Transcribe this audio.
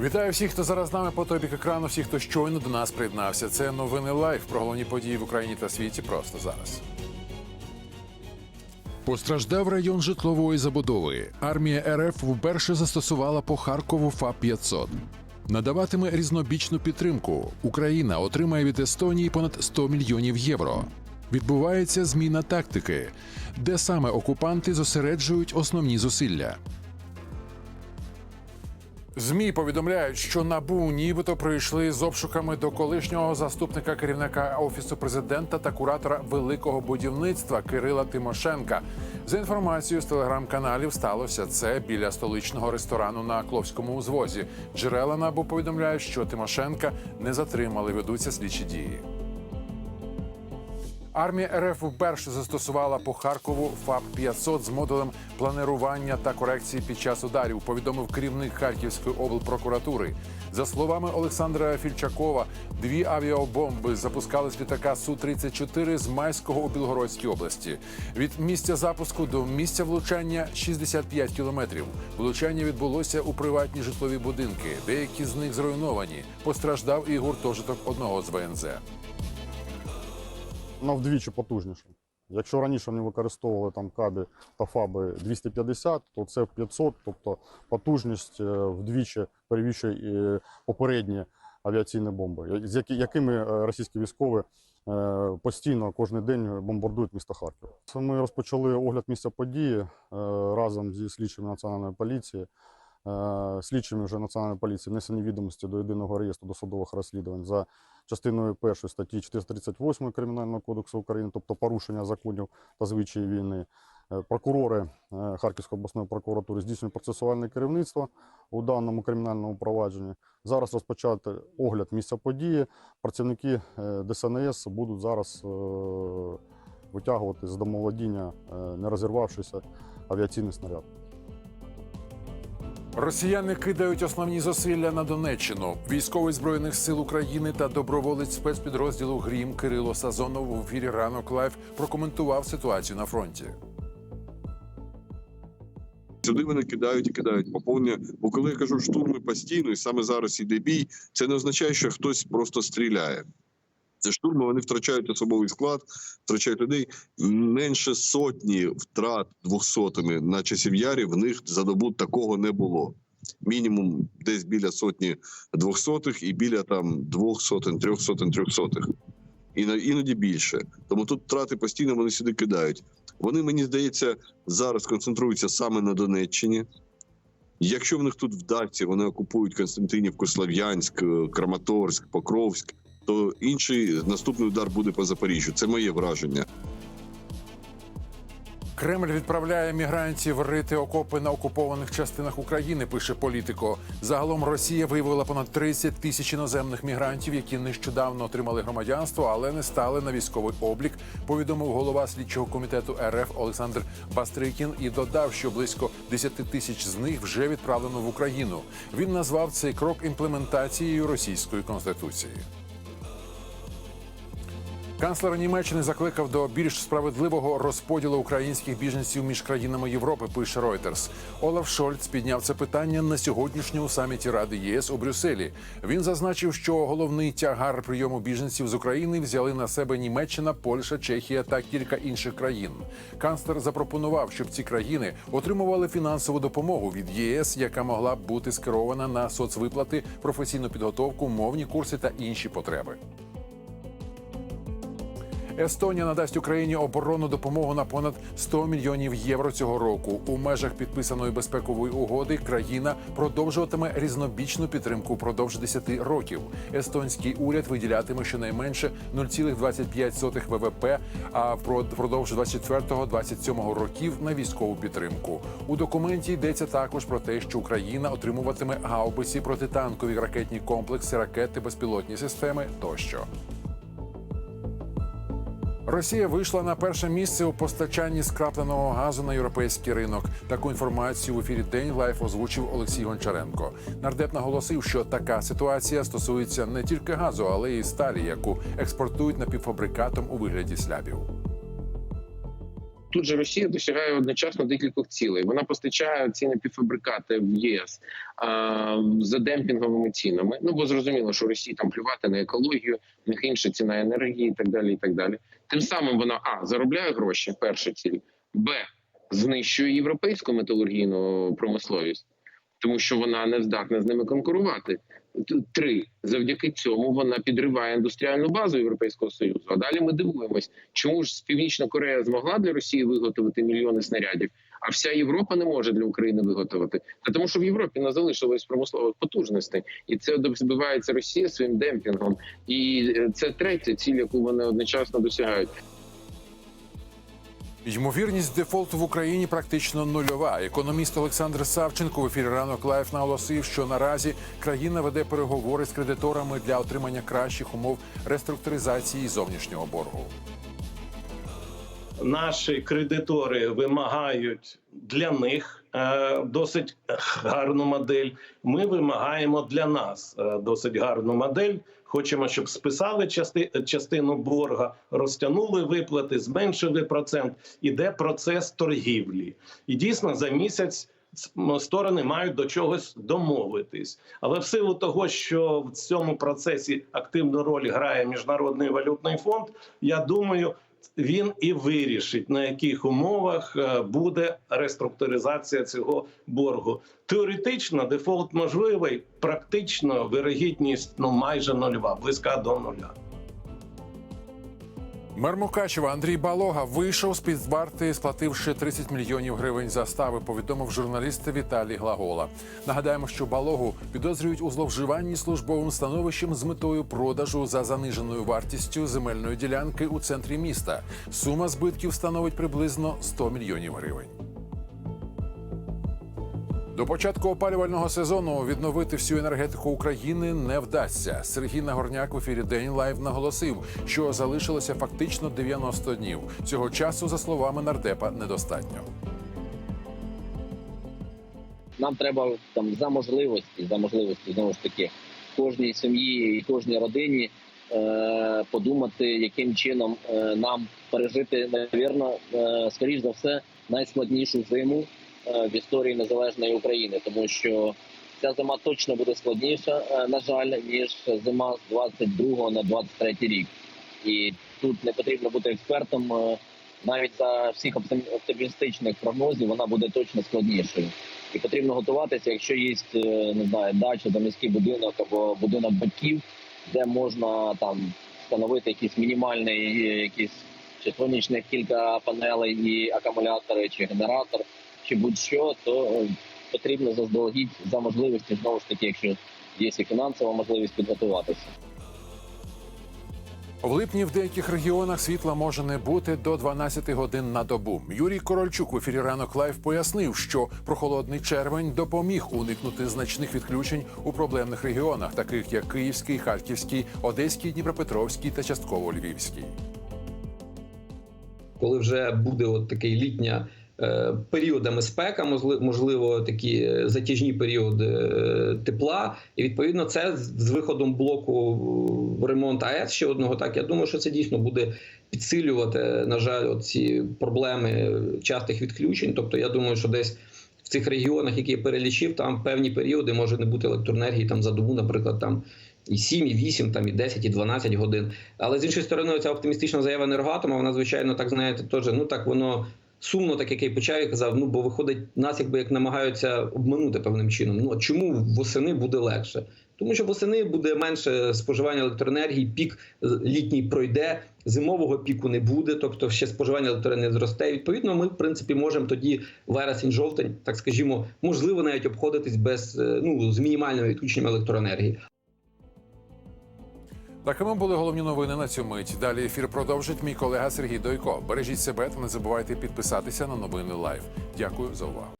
Вітаю всіх, хто зараз з нами по той бік екрану, всіх, хто щойно до нас приєднався. Це новини лайф про головні події в Україні та світі просто зараз. Постраждав район житлової забудови. Армія РФ вперше застосувала по Харкову ФАП-500. Надаватиме різнобічну підтримку. Україна отримає від Естонії понад 100 мільйонів євро. Відбувається зміна тактики, де саме окупанти зосереджують основні зусилля. ЗМІ повідомляють, що набу нібито прийшли з обшуками до колишнього заступника керівника офісу президента та куратора великого будівництва Кирила Тимошенка. За інформацією з телеграм-каналів, сталося це біля столичного ресторану на Кловському узвозі. Джерела набу повідомляють, що Тимошенка не затримали, ведуться слідчі дії. Армія РФ вперше застосувала по Харкову ФАП-500 з модулем планирування та корекції під час ударів. Повідомив керівник Харківської облпрокуратури. За словами Олександра Фільчакова, дві авіабомби запускали з літака су 34 з Майського у Білгородській області. Від місця запуску до місця влучання 65 кілометрів. Влучання відбулося у приватні житлові будинки. Деякі з них зруйновані. Постраждав і гуртожиток одного з ВНЗ. Вона вдвічі потужніша. Якщо раніше вони використовували там кабі та фаби 250, то це 500, тобто потужність е, вдвічі перевищує е, попередні авіаційні бомби, з якими е, російські військові постійно кожен день бомбардують місто Харків. Ми розпочали огляд місця події разом зі слідчими національної поліції. Е, Слідчими вже національної поліції внесені відомості до єдиного реєстру досудових розслідувань за частиною першої статті 438 Кримінального кодексу України, тобто порушення законів та звичаї війни. Е, Прокурори е, Харківської обласної прокуратури здійснюють процесуальне керівництво у даному кримінальному провадженні. Зараз розпочати огляд місця події. Працівники ДСНС будуть зараз витягувати з домоволодіння е, не розірвавшийся авіаційний снаряд. Росіяни кидають основні зусилля на Донеччину. Військовий збройних сил України та доброволець спецпідрозділу Грім Кирило Сазонов в ефірі ранок лайф прокоментував ситуацію на фронті. Сюди вони кидають і кидають поповнення. Бо коли я кажу штурми постійно, і саме зараз іде бій, це не означає, що хтось просто стріляє. Це штурми, вони втрачають особовий склад, втрачають людей. Менше сотні втрат двохсотими на часів ярі в них за добу такого не було. Мінімум десь біля сотні двохсотих і біля там двох сотень, трьох сотень, трьохсотих. І на- іноді більше. Тому тут втрати постійно вони сюди кидають. Вони, мені здається, зараз концентруються саме на Донеччині. Якщо в них тут вдасться, вони окупують Константинівку, Слов'янськ, е, Краматорськ, Покровськ, то інший наступний удар буде по Запоріжжю. Це моє враження. Кремль відправляє мігрантів рити окопи на окупованих частинах України. Пише політико. Загалом Росія виявила понад 30 тисяч іноземних мігрантів, які нещодавно отримали громадянство, але не стали на військовий облік. Повідомив голова слідчого комітету РФ Олександр Бастрикін і додав, що близько 10 тисяч з них вже відправлено в Україну. Він назвав цей крок імплементацією російської конституції. Канцлер Німеччини закликав до більш справедливого розподілу українських біженців між країнами Європи. Пише Reuters. Олаф Шольц підняв це питання на сьогоднішньому саміті Ради ЄС у Брюсселі. Він зазначив, що головний тягар прийому біженців з України взяли на себе Німеччина, Польща, Чехія та кілька інших країн. Канцлер запропонував, щоб ці країни отримували фінансову допомогу від ЄС, яка могла б бути скерована на соцвиплати, професійну підготовку, мовні курси та інші потреби. Естонія надасть Україні оборонну допомогу на понад 100 мільйонів євро цього року. У межах підписаної безпекової угоди країна продовжуватиме різнобічну підтримку впродовж 10 років. Естонський уряд виділятиме щонайменше 0,25 ВВП, а впродовж 24-27 років на військову підтримку. У документі йдеться також про те, що Україна отримуватиме гаубиці, протитанкові ракетні комплекси, ракети, безпілотні системи тощо. Росія вийшла на перше місце у постачанні скрапленого газу на європейський ринок. Таку інформацію в ефірі День Лайф озвучив Олексій Гончаренко. Нардеп наголосив, що така ситуація стосується не тільки газу, але й сталі, яку експортують напівфабрикатом у вигляді слябів. Тут же Росія досягає одночасно декількох цілей. Вона постачає ці напівфабрикати в ЄС а, за демпінговими цінами. Ну бо зрозуміло, що Росії там плювати на екологію, в них інша ціна енергії, і так далі. І так далі. Тим самим вона а заробляє гроші. Перша ціль, б знищує європейську металургійну промисловість, тому що вона не здатна з ними конкурувати. Три завдяки цьому вона підриває індустріальну базу Європейського союзу. А далі ми дивуємось, чому ж Північна Корея змогла для Росії виготовити мільйони снарядів, а вся Європа не може для України виготовити. Та тому, що в Європі не залишилось промислових потужностей, і це добивається Росія своїм демпінгом. І е, це третя ціль, яку вони одночасно досягають. Ймовірність дефолту в Україні практично нульова. Економіст Олександр Савченко в ефірі ранок лайф наголосив, що наразі країна веде переговори з кредиторами для отримання кращих умов реструктуризації зовнішнього боргу. наші кредитори вимагають для них е, досить гарну модель. Ми вимагаємо для нас е, досить гарну модель. Хочемо, щоб списали части, частину борга, розтягнули виплати, зменшили процент. Іде процес торгівлі, і дійсно за місяць сторони мають до чогось домовитись. Але в силу того, що в цьому процесі активну роль грає міжнародний валютний фонд, я думаю, він і вирішить на яких умовах е, буде реструктуризація цього боргу. Теоретично дефолт можливий, практично вирогідність ну майже нульова, близька до нуля. Мер Мукачева Андрій Балога вийшов з під варти, сплативши 30 мільйонів гривень застави. Повідомив журналіст Віталій Глагола. Нагадаємо, що Балогу підозрюють у зловживанні службовим становищем з метою продажу за заниженою вартістю земельної ділянки у центрі міста. Сума збитків становить приблизно 100 мільйонів гривень. До початку опалювального сезону відновити всю енергетику України не вдасться. Сергій Нагорняк в ефірі День Лайв наголосив, що залишилося фактично 90 днів. Цього часу, за словами нардепа, недостатньо. нам треба там за можливості, за можливості знову ж таки кожній сім'ї і кожній родині е, подумати, яким чином е, нам пережити, навірно, е, скоріш за все, найскладнішу зиму в історії незалежної України, тому що ця зима точно буде складніша, е, на жаль, ніж зима з 22 на 23 рік. І тут не потрібно бути експертом. е, Навіть за всіх оптим- оптимістичних прогнозів вона буде точно складнішою і потрібно готуватися, якщо є е, не знаю, дача, доміський будинок або будинок батьків, де можна там встановити якийсь мінімальний, е, якісь чи сонячних кілька панелей і акумулятори, чи генератор, чи будь-що, то е, потрібно заздалегідь за можливості знову ж таки, якщо є і фінансова можливість підготуватися. В липні в деяких регіонах світла може не бути до 12 годин на добу. Юрій Корольчук в ефірі ранок лайв пояснив, що прохолодний червень допоміг уникнути значних відключень у проблемних регіонах, таких як Київський, Харківський, Одеський, Дніпропетровський та частково Львівський. коли вже буде от такий літня періодами спека, можли- можливо, такі е, затяжні періоди е, тепла, і відповідно це з виходом блоку ремонт АЕС ще одного. Так я думаю, що це дійсно буде підсилювати, на жаль, ці проблеми частих відключень. Тобто, я думаю, що десь. В цих регіонах, які я перелічив, там певні періоди може не бути електроенергії там за добу, наприклад, там і 7, і 8, там і 10, і 12 годин. Але з іншої сторони, ця оптимістична заява енергоатома, вона звичайно так знаєте, теж ну так воно сумно, так як я й почав і казав. Ну бо виходить, нас якби як намагаються обманути певним чином. Ну чому восени буде легше? Тому що восени буде менше споживання електроенергії, пік е, літній пройде, зимового піку не буде, тобто ще споживання електроенергії зросте. Відповідно, ми в принципі можемо тоді вересень-жовтень, так скажімо, можливо, навіть обходитись без е, ну з мінімальними відключеннями електроенергії. Такими були головні новини на цю мить. Далі ефір продовжить мій колега Сергій Дойко. Бережіть себе та не забувайте підписатися на новини лайв. Дякую за увагу.